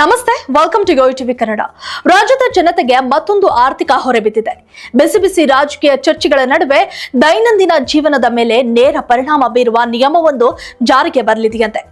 ನಮಸ್ತೆ welcome to TV Kannada ರಾಜ್ಯದ ಜನತೆಗೆ ಮತ್ತೊಂದು ಆರ್ಥಿಕ ಹೊರೆ ಬಿದ್ದಿದೆ. ಬಿಸಿ ಬಿಸಿ ರಾಜಕೀಯ ಚರ್ಚೆಗಳ ನಡುವೆ ದೈನಂದಿನ ಜೀವನದ ಮೇಲೆ ನೇರ ಪರಿಣಾಮ ಬೀರುವ ನಿಯಮವೊಂದು ಜಾರಿಗೆ ಬರಲಿದೆಯಂತೆ.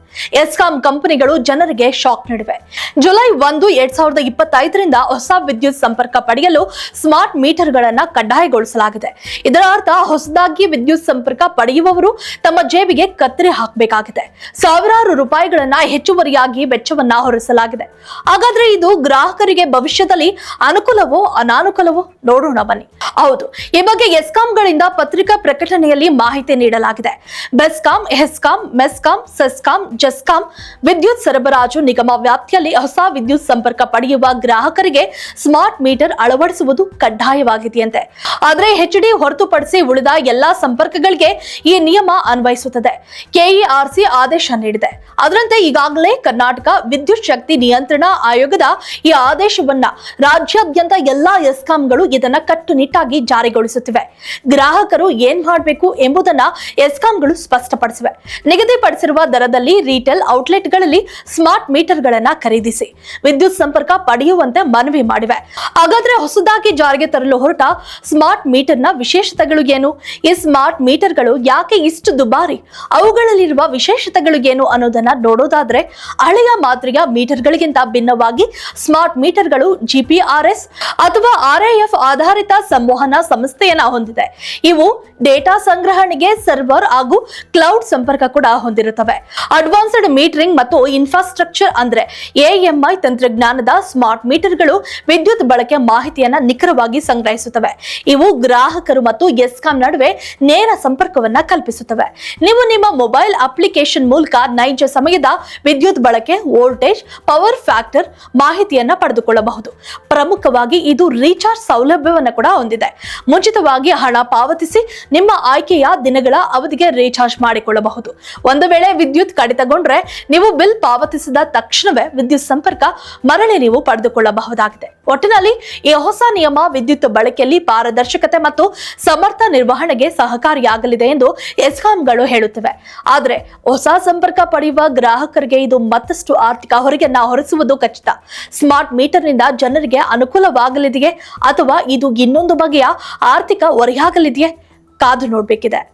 ಎಸ್ಕಾಂ ಕಂಪನಿಗಳು ಜನರಿಗೆ ಶಾಕ್ ನೀಡಿವೆ. ಜುಲೈ ಒಂದು, ಎರಡ್ ಸಾವಿರದ ಇಪ್ಪತ್ತೈದರಿಂದ ಹೊಸ ವಿದ್ಯುತ್ ಸಂಪರ್ಕ ಪಡೆಯಲು ಸ್ಮಾರ್ಟ್ ಮೀಟರ್ಗಳನ್ನು ಕಡ್ಡಾಯಗೊಳಿಸಲಾಗಿದೆ. ಇದರ ಅರ್ಥ ಹೊಸದಾಗಿ ವಿದ್ಯುತ್ ಸಂಪರ್ಕ ಪಡೆಯುವವರು ತಮ್ಮ ಜೇಬಿಗೆ ಕತ್ತರಿ ಹಾಕಬೇಕಾಗಿದೆ. ಸಾವಿರಾರು ರೂಪಾಯಿಗಳನ್ನ ಹೆಚ್ಚುವರಿಯಾಗಿ ವೆಚ್ಚವನ್ನ ಹೊರಿಸಲಾಗಿದೆ. ಹಾಗಾದ್ರೆ ಇದು ಗ್ರಾಹಕರಿಗೆ ಭವಿಷ್ಯದಲ್ಲಿ ಅನುಕೂಲವೋ ಅನಾನುಕೂಲವೋ? ನೋಡೋಣ ಬನ್ನಿ. ಹೌದು, ಈ ಬಗ್ಗೆ ಎಸ್ಕಾಂಗಳಿಂದ ಪತ್ರಿಕಾ ಪ್ರಕಟಣೆಯಲ್ಲಿ ಮಾಹಿತಿ ನೀಡಲಾಗಿದೆ. ಬೆಸ್ಕಾಂ ಹೆಸ್ಕಾಂ ಮೆಸ್ಕಾಂ, ಸೆಸ್ಕಾಂ ಜೆಸ್ಕಾಂ ವಿದ್ಯುತ್ ಸರಬರಾಜು ನಿಗಮ ವ್ಯಾಪ್ತಿಯಲ್ಲಿ ಹೊಸ ವಿದ್ಯುತ್ ಸಂಪರ್ಕ ಪಡೆಯುವ ಗ್ರಾಹಕರಿಗೆ ಸ್ಮಾರ್ಟ್ ಮೀಟರ್ ಅಳವಡಿಸುವುದು ಕಡ್ಡಾಯವಾಗಿದೆಯಂತೆ. ಆದರೆ ಹೆಚ್ಡಿ ಹೊರತುಪಡಿಸಿ ಉಳಿದ ಎಲ್ಲಾ ಸಂಪರ್ಕಗಳಿಗೆ ಈ ನಿಯಮ ಅನ್ವಯಿಸುತ್ತದೆ. ಕೆಇಆರ್ಸಿ ಆದೇಶ ನೀಡಿದೆ. ಅದರಂತೆ ಈಗಾಗಲೇ ಕರ್ನಾಟಕ ವಿದ್ಯುತ್ ಶಕ್ತಿ ನಿಯಂತ್ರಣ ಆಯೋಗದ ಈ ಆದೇಶವನ್ನ ರಾಜ್ಯಾದ್ಯಂತ ಎಲ್ಲಾ ಎಸ್ಕಾಂಗಳು ಇದನ್ನ ಕಟ್ಟುನಿಟ್ಟಾಗಿ ಜಾರಿಗೊಳಿಸುತ್ತಿವೆ. ಗ್ರಾಹಕರು ಏನ್ ಮಾಡಬೇಕು ಎಂಬುದನ್ನ ಎಸ್ಕಾಂಗಳು ಸ್ಪಷ್ಟಪಡಿಸಿವೆ. ನಿಗದಿಪಡಿಸಿರುವ ದರದಲ್ಲಿ ರಿಟೇಲ್ ಔಟ್ಲೆಟ್ಗಳಲ್ಲಿ ಸ್ಮಾರ್ಟ್ ಮೀಟರ್ಗಳನ್ನ ಖರೀದಿಸಿ ವಿದ್ಯುತ್ ಸಂಪರ್ಕ ಪಡೆಯುವಂತೆ ಮನವಿ ಮಾಡಿವೆ. ಹಾಗಾದ್ರೆ ಹೊಸದಾಗಿ ಜಾರಿಗೆ ತರಲು ಹೊರಟ ಸ್ಮಾರ್ಟ್ ಮೀಟರ್ನ ವಿಶೇಷತೆಗಳು ಏನು? ಈ ಸ್ಮಾರ್ಟ್ ಮೀಟರ್ಗಳು ಯಾಕೆ ಇಷ್ಟು ದುಬಾರಿ? ಅವುಗಳಲ್ಲಿರುವ ವಿಶೇಷತೆಗಳು ಏನು ಅನ್ನೋದನ್ನ ನೋಡೋದಾದ್ರೆ ಹಳೆಯ ಮಾದರಿಯ ಮೀಟರ್ಗಳಿಗಿಂತ ಭಿನ್ನವಾಗಿ ಸ್ಮಾರ್ಟ್ ಮೀಟರ್ಗಳು ಜಿಪಿಆರ್ಎಸ್ ಅಥವಾ ಆರ್ಐಎಫ್ ಆಧಾರಿತ ಸಂವಹನ ಸಂಸ್ಥೆಯನ್ನ ಹೊಂದಿದೆ. ಇವು ಡೇಟಾ ಸಂಗ್ರಹಣೆಗೆ ಸರ್ವರ್ ಹಾಗೂ ಕ್ಲೌಡ್ ಸಂಪರ್ಕ ಕೂಡ ಹೊಂದಿರುತ್ತವೆ. ಅಡ್ವಾನ್ಸ್ಡ್ ಮೀಟರಿಂಗ್ ಮತ್ತು ಇನ್ಫ್ರಾಸ್ಟ್ರಕ್ಚರ್ ಅಂದ್ರೆ ಎಎಂಐ ತಂತ್ರಜ್ಞಾನದ ಸ್ಮಾರ್ಟ್ ಮೀಟರ್ಗಳು ವಿದ್ಯುತ್ ಬಳಕೆ ಮಾಹಿತಿಯನ್ನ ನಿಖರವಾಗಿ ಸಂಗ್ರಹಿಸುತ್ತವೆ. ಇವು ಗ್ರಾಹಕರು ಮತ್ತು ಎಸ್ಕಾಂ ನಡುವೆ ನೇರ ಸಂಪರ್ಕವನ್ನ ಕಲ್ಪಿಸುತ್ತವೆ. ನೀವು ನಿಮ್ಮ ಮೊಬೈಲ್ ಅಪ್ಲಿಕೇಶನ್ ಮೂಲಕ ನೈಜ ಸಮಯದ ವಿದ್ಯುತ್ ಬಳಕೆ ವೋಲ್ಟೇಜ್ ಪವರ್ ಫ್ಯಾಕ್ಟರ್ ಮಾಹಿತಿಯನ್ನ ಪಡೆದುಕೊಳ್ಳಬಹುದು. ಪ್ರಮುಖವಾಗಿ ಇದು ರೀಚಾರ್ಜ್ ಸೌಲಭ್ಯವನ್ನು ಕೂಡ ಹೊಂದಿದೆ. ಮುಂಚಿತವಾಗಿ ಹಣ ಪಾವತಿಸಿ ನಿಮ್ಮ ಆಯ್ಕೆಯ ದಿನಗಳ ಅವಧಿಗೆ ರೀಚಾರ್ಜ್ ಮಾಡಿಕೊಳ್ಳಬಹುದು. ಒಂದು ವೇಳೆ ವಿದ್ಯುತ್ ಕಡಿತಗೊಂಡ್ರೆ ನೀವು ಬಿಲ್ ಪಾವತಿಸಿದ ತಕ್ಷಣವೇ ವಿದ್ಯುತ್ ಸಂಪರ್ಕ ಮರಳಿ ನೀವು ಪಡೆದುಕೊಳ್ಳಬಹುದಾಗಿದೆ. ಒಟ್ಟಿನಲ್ಲಿ ಈ ಹೊಸ ನಿಯಮ ವಿದ್ಯುತ್ ಬಳಕೆಯಲ್ಲಿ ಪಾರದರ್ಶಕತೆ ಮತ್ತು ಸಮರ್ಥ ನಿರ್ವಹಣೆಗೆ ಸಹಕಾರಿಯಾಗಲಿದೆ ಎಂದು ಎಸ್ಕಾಂಗಳು ಹೇಳುತ್ತಿವೆ. ಆದರೆ ಹೊಸ ಸಂಪರ್ಕ ಪಡೆಯುವ ಗ್ರಾಹಕರಿಗೆ ಇದು ಮತ್ತಷ್ಟು ಆರ್ಥಿಕ ಹೊರಗೆನ್ನ ಹೊರಿಸುವುದು ಖಚಿತ. ಸ್ಮಾರ್ಟ್ ಮೀಟರ್ನಿಂದ ಜನರಿಗೆ ಅನುಕೂಲವಾಗಲಿದೆಯೇ ಅಥವಾ ಇದು ಇನ್ನೊಂದು ಬಗೆಯ ಆರ್ಥಿಕ ಹೊರೆಯಾಗಲಿದೆಯೇ? ಕಾದು ನೋಡ್ಬೇಕಿದೆ.